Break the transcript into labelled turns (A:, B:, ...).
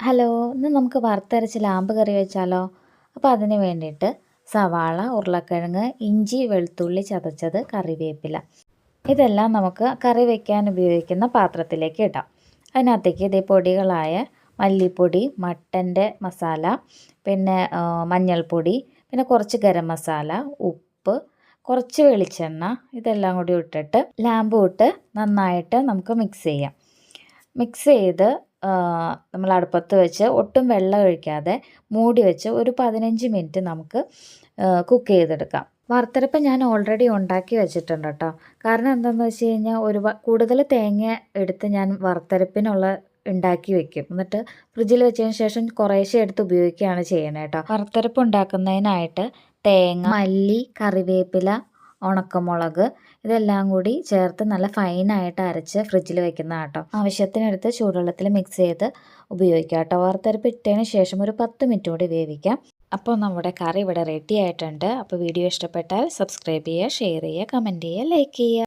A: Hello ഇന്ന് നമുക്ക് വറുത്തരച്ച് ലാമ്പ് കറി വെച്ചാലോ? അപ്പോൾ അതിന് വേണ്ടിയിട്ട് സവാള ഉരുളക്കിഴങ്ങ് ഇഞ്ചി വെളുത്തുള്ളി ചതച്ചത് കറിവേപ്പില. ഇതെല്ലാം നമുക്ക് കറി വയ്ക്കാൻ ഉപയോഗിക്കുന്ന പാത്രത്തിലേക്ക് ഇടാം. അതിനകത്തേക്ക് ഇതേ പൊടികളായ മല്ലിപ്പൊടി മട്ടന്റെ മസാല പിന്നെ മഞ്ഞൾപ്പൊടി പിന്നെ കുറച്ച് ഗരം മസാല ഉപ്പ് കുറച്ച് വെളിച്ചെണ്ണ ഇതെല്ലാം കൂടി ഇട്ടിട്ട് ലാമ്പ് ഇട്ട് നന്നായിട്ട് നമുക്ക് മിക്സ് ചെയ്യാം. മിക്സ് ചെയ്ത് നമ്മൾ അടുപ്പത്ത് വെച്ച് ഒട്ടും വെള്ളം ഒഴിക്കാതെ മൂടി വെച്ച് ഒരു പതിനഞ്ച് മിനിറ്റ് നമുക്ക് കുക്ക് ചെയ്തെടുക്കാം. വറുത്തരപ്പ് ഞാൻ ഓൾറെഡി ഉണ്ടാക്കി വെച്ചിട്ടുണ്ട് കേട്ടോ. കാരണം എന്താണെന്ന് വെച്ച് കഴിഞ്ഞാൽ ഒരു കൂടുതൽ തേങ്ങ എടുത്ത് ഞാൻ വറുത്തരപ്പിനുള്ള ഉണ്ടാക്കി വെക്കും. എന്നിട്ട് ഫ്രിഡ്ജിൽ വെച്ചതിന് ശേഷം കുറേശ്ശെ എടുത്ത് ഉപയോഗിക്കുകയാണ് ചെയ്യുന്നത് കേട്ടോ. വറുത്തരപ്പ് ഉണ്ടാക്കുന്നതിനായിട്ട് തേങ്ങ മല്ലി കറിവേപ്പില ഉണക്കമുളക് ഇതെല്ലാം കൂടി ചേർത്ത് നല്ല ഫൈനായിട്ട് അരച്ച് ഫ്രിഡ്ജിൽ വെക്കുന്ന കേട്ടോ ആവശ്യത്തിനെടുത്ത് ചൂടുവെള്ളത്തിൽ മിക്സ് ചെയ്ത് ഉപയോഗിക്കാം കേട്ടോ വറുത്തരപ്പ് ഇട്ടതിന് ശേഷം ഒരു പത്ത് മിനിറ്റ് കൂടി വേവിക്കാം. അപ്പോൾ നമ്മുടെ കറി ഇവിടെ റെഡി ആയിട്ടുണ്ട്. അപ്പോൾ വീഡിയോ ഇഷ്ടപ്പെട്ടാൽ സബ്സ്ക്രൈബ് ചെയ്യുക ഷെയർ ചെയ്യുക കമന്റ് ചെയ്യുക ലൈക്ക് ചെയ്യുക.